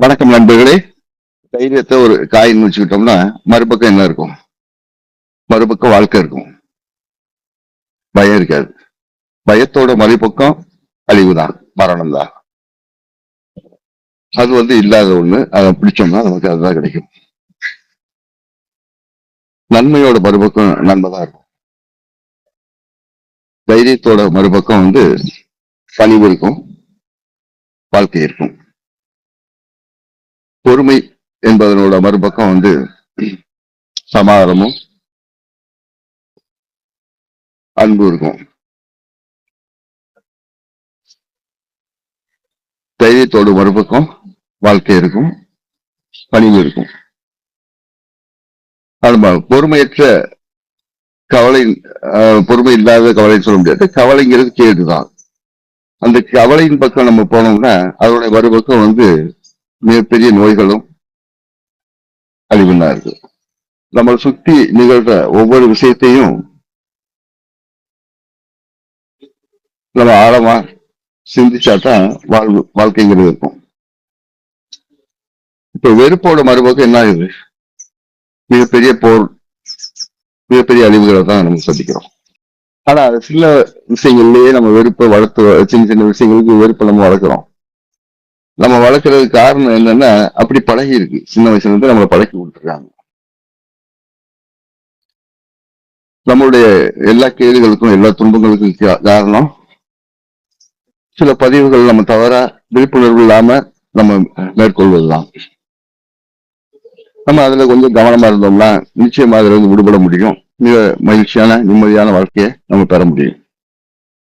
வணக்கம் நண்பர்களே. தைரியத்தை ஒரு காயின் வச்சுக்கிட்டோம்னா மறுபக்கம் என்ன இருக்கும்? மறுபக்கம் வாழ்க்கை இருக்கும். பயம் இருக்காது. பயத்தோட மறுபக்கம் அழிவுதான். மரணம் தான் அது வந்து இல்லாத ஒண்ணு. அதை பிடிச்சோம்னா நமக்கு அதுதான் கிடைக்கும். நன்மையோட மறுபக்கம் நன்மை தான் இருக்கும். தைரியத்தோட மறுபக்கம் வந்து பணிவு இருக்கும். வாழ்க்கை இருக்கும். பொறுமை என்பதனோட மறுபக்கம் வந்து சமாதானமும் அன்பு இருக்கும். தைரியத்தோட மறுபக்கம் வாழ்க்கை இருக்கும் பணிவு இருக்கும். அது பொறுமையற்ற கவலை பொறுமை இல்லாத கவலைன்னு சொல்ல முடியாது. கவலைங்கிறது கேடுதான். அந்த கவலையின் பக்கம் நம்ம போனோம்னா அதோட மறுபக்கம் வந்து மிகப்பெரிய நோய்களும் அழிவுனா இருக்கு நம்மளை சுத்தி நிகழ்ற ஒவ்வொரு விஷயத்தையும் நம்ம ஆழமா சிந்திச்சாதான் வாழ்வு வாழ்க்கைங்கிறது இருக்கும். இப்ப வெறுப்போட மறுபக்கம் என்ன ஆகுது? மிகப்பெரிய போர் மிகப்பெரிய அழிவுகளை தான் நம்ம சந்திக்கிறோம். ஆனா சில விஷயங்கள்லயே நம்ம வெறுப்பை வளர்த்து சின்ன சின்ன விஷயங்களுக்கு வெறுப்பை நம்ம வளர்க்குறோம். நம்ம வளர்க்கறதுக்கு காரணம் என்னன்னா அப்படி பழகி இருக்கு. சின்ன வயசுல இருந்து நம்மளை பழக்கி விட்டுருக்காங்க நம்மளுடைய எல்லா கேடுகளுக்கும் எல்லா துன்பங்களுக்கும் காரணம் சில பதிவுகள் நம்ம தவறா விழிப்புணர்வு இல்லாம நம்ம மேற்கொள்வதுதான். நம்ம அதுல கொஞ்சம் கவனமா இருந்தோம்னா நிச்சயமா அதுல இருந்து விடுபட முடியும். மிக மகிழ்ச்சியான நிம்மதியான வாழ்க்கையை நம்ம பெற முடியும்.